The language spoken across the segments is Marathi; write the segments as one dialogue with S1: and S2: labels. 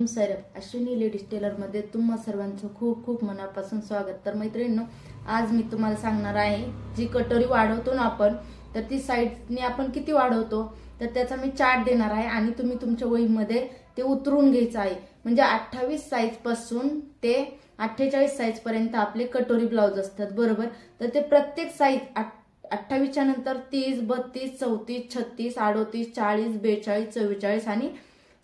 S1: सर. अश्विनी लेडीज टेलरमध्ये तुम्हा सर्वांचं खूप खूप मनापासून स्वागत. तर मैत्रिणींनो आज मी तुम्हाला सांगणार आहे जी कटोरी वाढवतो ना आपण तर ती साईडने आपण किती वाढवतो तर त्याचा मी चार्ट देणार आहे आणि तुम्ही तुमच्या वहीमध्ये ते उतरून घ्यायचं आहे. म्हणजे अठ्ठावीस साईजपासून ते अठ्ठेचाळीस साईजपर्यंत आपले कटोरी ब्लाऊज असतात बरोबर? तर ते प्रत्येक साईज अठ्ठावीसच्या नंतर तीस बत्तीस चौतीस छत्तीस अडोतीस चाळीस बेचाळीस चव्वेचाळीस आणि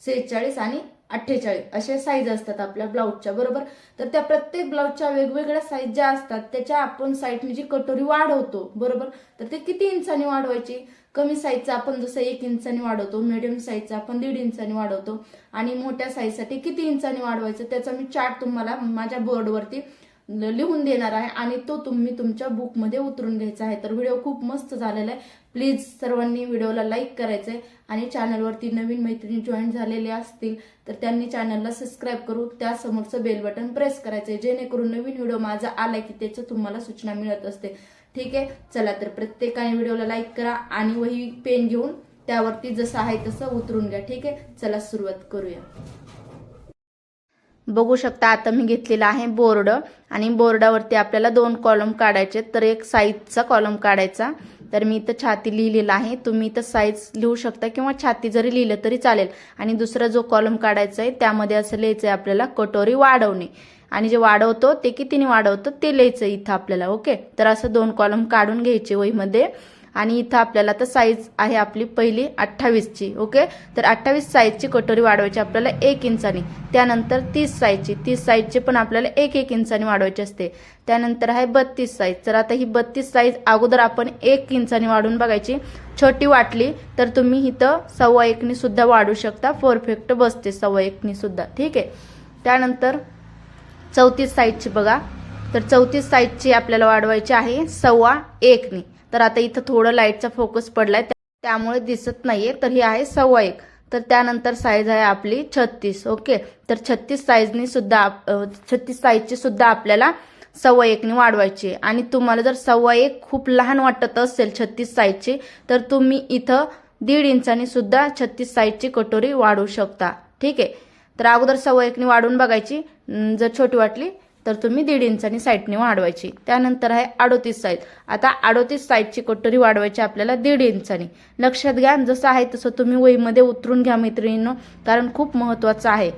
S1: सेहेचाळीस आणि अठ्ठेचाळीस असे साईज असतात आपल्या ब्लाऊजच्या बरोबर? तर त्या प्रत्येक ब्लाऊजच्या वेगवेगळ्या साईज ज्या असतात त्याच्या आपण साईडने जी कटोरी वाढवतो बरोबर? तर ते किती इंचाने वाढवायची? कमी साईजचा आपण जसं एक इंचाने वाढवतो मिडियम साईजचा आपण दीड इंचाने वाढवतो. आणि मोठ्या साईजसाठी किती इंचाने वाढवायचं? त्याचा मी चार्ट तुम्हाला माझ्या बोर्डवरती लिहून देणार आहे आणि तो तुम्ही तुमच्या बुकमध्ये उतरून घ्यायचा आहे. तर व्हिडिओ खूप मस्त झालेला आहे. प्लीज सर्वांनी व्हिडिओला लाईक करायचं आहे आणि चॅनलवरती नवीन मैत्रिणी जॉईन झालेले असतील तर त्यांनी चॅनलला सबस्क्राईब करून त्यासमोरचं बेल बटन प्रेस करायचं आहे जेणेकरून नवीन व्हिडिओ माझा आला की त्याचं तुम्हाला सूचना मिळत असते. ठीक आहे? चला तर प्रत्येकाने व्हिडिओला लाईक करा आणि वही पेन घेऊन त्यावरती जसं आहे तसं उतरून घ्या. ठीक आहे? चला सुरुवात करूया. बघू शकता आता मी घेतलेला आहे बोर्ड आणि बोर्डावरती आपल्याला दोन कॉलम काढायचे तर एक साईजचा कॉलम काढायचा. तर मी इथं छाती लिहिलेला आहे. तुम्ही इथं साईज लिहू शकता किंवा छाती जरी लिहिलं तरी चालेल. आणि दुसरा जो कॉलम काढायचा आहे त्यामध्ये असं लिहायचं आहे आपल्याला कटोरी वाढवणे. आणि जे वाढवतो ते कितीने वाढवतो ते लिहायचं इथं आपल्याला ओके? तर असं दोन कॉलम काढून घ्यायचे वहीमध्ये. आणि इथं आपल्याला तर साईज आहे आपली पहिली अठ्ठावीसची ओके तर अठ्ठावीस साईजची कटोरी वाढवायची आपल्याला एक इंचानी. त्यानंतर तीस साईजची तीस साईजची पण आपल्याला एक एक इंचानी वाढवायची असते. त्यानंतर आहे बत्तीस साईज तर आता ही बत्तीस साईज अगोदर आपण एक इंचानी वाढून बघायची. छोटी वाटली तर तुम्ही इथं सव्वा एकनी सुद्धा वाढू शकता. परफेक्ट बसते सव्वा एकनी सुद्धा ठीक आहे? त्यानंतर चौतीस साईजची बघा. तर चौतीस साईजची आपल्याला वाढवायची आहे सव्वा एकनी. तर आता इथं थोडं लाईटचा फोकस पडलाय त्यामुळे दिसत नाहीये. तर ही आहे सव्वा एक. तर त्यानंतर साईज आहे आपली छत्तीस. ओके? तर छत्तीस साईजनी सुद्धा छत्तीस साईजची सुद्धा आपल्याला सव्वा एकनी वाढवायची आहे. आणि तुम्हाला जर सव्वा एक खूप लहान वाटत असेल छत्तीस साईजची तर तुम्ही इथं दीड इंचानी सुद्धा छत्तीस साईजची कटोरी वाढवू शकता. ठीक आहे? तर अगोदर सव्वा एकनी वाढवून बघायची. जर छोटी वाटली तर तुम्ही दीड इंचानी साईडने वाढवायची. त्यानंतर आहे अडोतीस साईज. आता अडोतीस साईजची कटोरी वाढवायची आपल्याला दीड इंचानी. लक्षात घ्या जसं आहे तसं तुम्ही वहीमध्ये उतरून घ्या मैत्रिणींनो कारण खूप महत्त्वाचं आहे.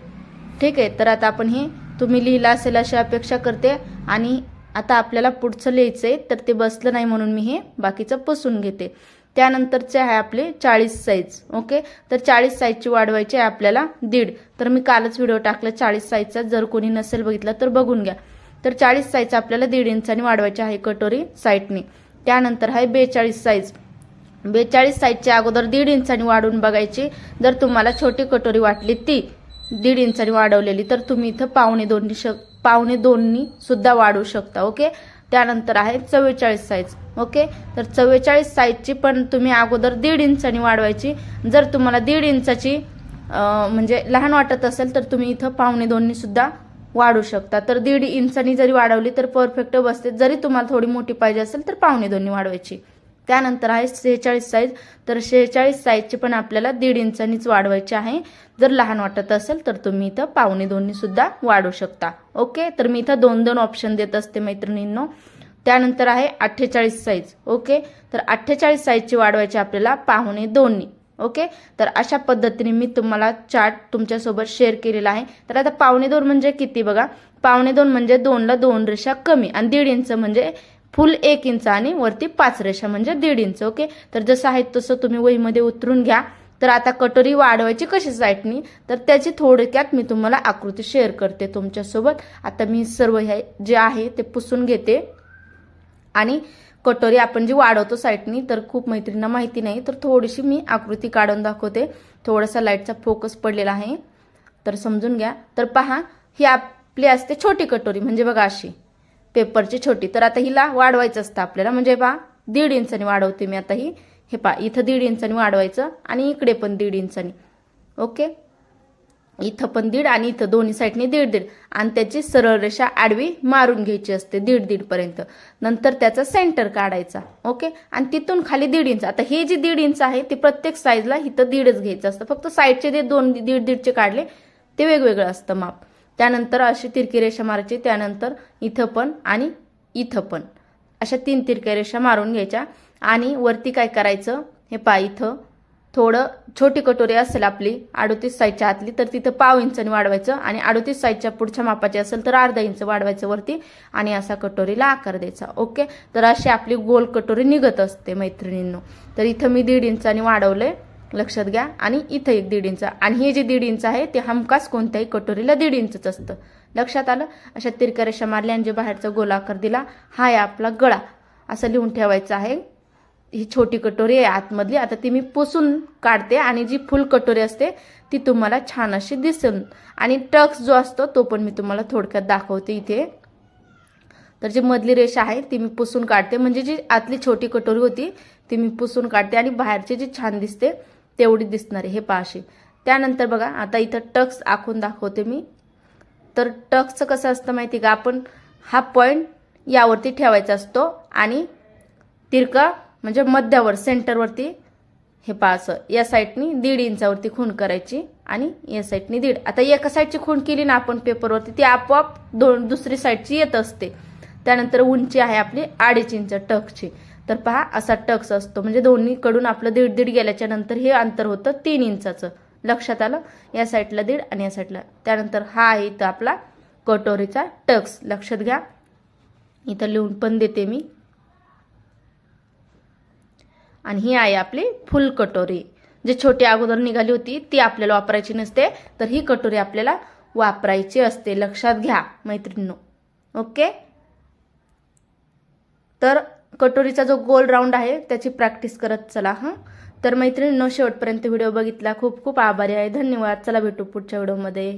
S1: ठीक आहे तर आता आपण हे तुम्ही लिहिलं असेल अशी अपेक्षा करते. आणि आता आपल्याला पुढचं लिहायचं आहे तर ते बसलं नाही म्हणून मी हे बाकीचं पुसून घेते. त्यानंतरचे आहे आपले चाळीस साईज ओके तर चाळीस साईजची वाढवायची आहे आपल्याला दीड. तर मी कालच व्हिडिओ टाकला चाळीस साईजचा जर कोणी नसेल बघितला तर बघून घ्या. तर चाळीस साईज आपल्याला दीड इंचानी वाढवायची आहे कटोरी साईडने त्यानंतर आहे बेचाळीस साईज बेचाळीस साईजच्या अगोदर दीड इंचानी वाढवून बघायची. जर तुम्हाला छोटी कटोरी वाटली ती दीड इंचानी वाढवलेली तर तुम्ही इथं पावणे दोन्ही शक पावणे दोन्ही सुद्धा वाढवू शकता ओके त्यानंतर आहे चव्वेचाळीस साईज ओके तर चव्वेचाळीस साईजची पण तुम्ही अगोदर दीड इंचानी वाढवायची. जर तुम्हाला दीड इंचाची म्हणजे लहान वाटत असेल तर तुम्ही इथं पावणे दोन्ही सुद्धा वाढू शकता. तर दीड इंचानी जरी वाढवली तर परफेक्ट बसते जरी तुम्हाला थोडी मोठी पाहिजे असेल तर पावणे दोन्ही वाढवायची. त्यानंतर आहे शेहेचाळीस साईज तर शेहेचाळीस साईजची पण आपल्याला दीड इंचानीच वाढवायची आहे. जर लहान वाटत असेल तर तुम्ही इथं पावणे दोन्ही सुद्धा वाढवू शकता. ओके तर मी इथं दोन दोन ऑप्शन देत असते मैत्रिणींनो. त्यानंतर आहे अठ्ठेचाळीस साईज ओके तर अठ्ठेचाळीस साईजची वाढवायची आपल्याला पाहुणे दोन्ही ओके तर अशा पद्धतीने मी तुम्हाला चार्ट तुमच्यासोबत शेअर केलेला आहे. तर आता पावणे दोन म्हणजे किती बघा? पावणे दोन म्हणजे दोनला दोन रेषा कमी आणि दीड इंच म्हणजे फुल एक इंच आणि वरती पाच रेषा म्हणजे दीड इंच ओके? तर जसं आहे तसं तुम्ही वहीमध्ये उतरून घ्या. तर आता कटोरी वाढवायची कशी साईडनी तर त्याची थोडक्यात मी तुम्हाला आकृती शेअर करते तुमच्यासोबत. आता मी सर्व हे जे आहे ते पुसून घेते. आणि कटोरी आपण जी वाढवतो साईडनी तर खूप मैत्रिणींना माहिती नाही तर थोडीशी मी आकृती काढून दाखवते. थोडासा लाईटचा फोकस पडलेला आहे. तर समजून घ्या. तर पहा ही आपली असते छोटी कटोरी म्हणजे बघा अशी. पेपरची छोटी. तर आता हिला वाढवायचं असतं आपल्याला. म्हणजे पहा दीड इंचानी वाढवते मी आता ही. हे पहा इथं दीड इंचानी वाढवायचं आणि इकडे पण दीड इंचानी. ओके? इथं पण दीड आणि इथं दोन्ही साईडने दीड दीड. आणि त्याची सरळ रेषा आडवी मारून घ्यायची असते दीड दीड पर्यंत. नंतर त्याचा सेंटर काढायचा. ओके? आणि तिथून खाली दीड इंच. आता हे जे दीड इंच आहे ते प्रत्येक साईजला इथं दीडच घ्यायचं असतं. फक्त साईडचे जे दोन दीड दीडचे काढले ते वेगवेगळं असतं माप. त्यानंतर अशी तिरकी रेषा मारायची त्यानंतर इथं पण आणि इथं पण. अशा तीन तिरक्या रेषा मारून घ्यायच्या. आणि वरती काय करायचं? हे पा इथं. थोडं छोटी कटोरी असेल आपली अडोतीस साईजच्या आतली तर तिथं पाव इंचने वाढवायचं आणि अडोतीस साईजच्या पुढच्या मापाची असेल तर अर्धा इंच वाढवायचं वरती आणि असा कटोरीला आकार द्यायचा. ओके? तर अशी आपली गोल कटोरी निघत असते मैत्रिणींनो. तर इथं मी दीड इंचाने वाढवले लक्षात घ्या. आणि इथं एक दीड इंच. आणि हे जे दीड इंच आहे ते हमखास कोणत्याही कटोरीला दीड इंचच असतं. लक्षात आलं? अशा तिरक्या रेषा मारल्या आणि जे बाहेरचा गोलाकार दिला हा आहे आपला गळा. असं लिहून ठेवायचं आहे. ही छोटी कटोरी आहे आतमधली. आता ती मी पुसून काढते आणि जी फुल कटोरी असते ती तुम्हाला छान अशी दिसेल. आणि टक्स जो असतो तो पण मी तुम्हाला थोडक्यात दाखवते इथे. तर जी मधली रेषा आहे ती मी पुसून काढते. म्हणजे जी आतली छोटी कटोरी होती ती मी पुसून काढते आणि बाहेरची जी छान दिसते तेवढी दिसणार आहे हे पाशी त्यानंतर बघा आता इथं टक्स आखून दाखवते मी. तर टक्सचं कसं असतं माहिती का? आपण हा पॉईंट यावरती ठेवायचा असतो आणि तिरका म्हणजे मध्यावर सेंटरवरती हे पहा या साईडनी दीड इंचावरती खूण करायची आणि या साईडनी दीड. आता एका साईडची खूण केली ना आपण पेपरवरती ती आपोआप दोन दुसरी साईडची येत असते. त्यानंतर उंची आहे आपली अडीच इंच टक्सची. तर पहा असा टक्स असतो. म्हणजे दोन्हीकडून आपलं दीड दीड गेल्याच्यानंतर हे अंतर होतं तीन इंचाचं. लक्षात आलं? या साईडला दीड आणि या साईडला. त्यानंतर हा आहे इथं आपला कटोरीचा टक्स. लक्षात घ्या. इथं लिहून पण देते मी. आणि ही आहे आपली फुल कटोरी. जे छोटी अगोदर निघाली होती ती आपल्याला वापरायची नसते तर ही कटोरी आपल्याला वापरायची असते. लक्षात घ्या मैत्रिणींनो. ओके? तर कटोरीचा जो गोल राऊंड आहे त्याची प्रॅक्टिस करत चला हां. तर मैत्रिणींनो शेवटपर्यंत व्हिडिओ बघितला. खूप खूप आभारी आहे. धन्यवाद. चला भेटू पुढच्या व्हिडिओमध्ये.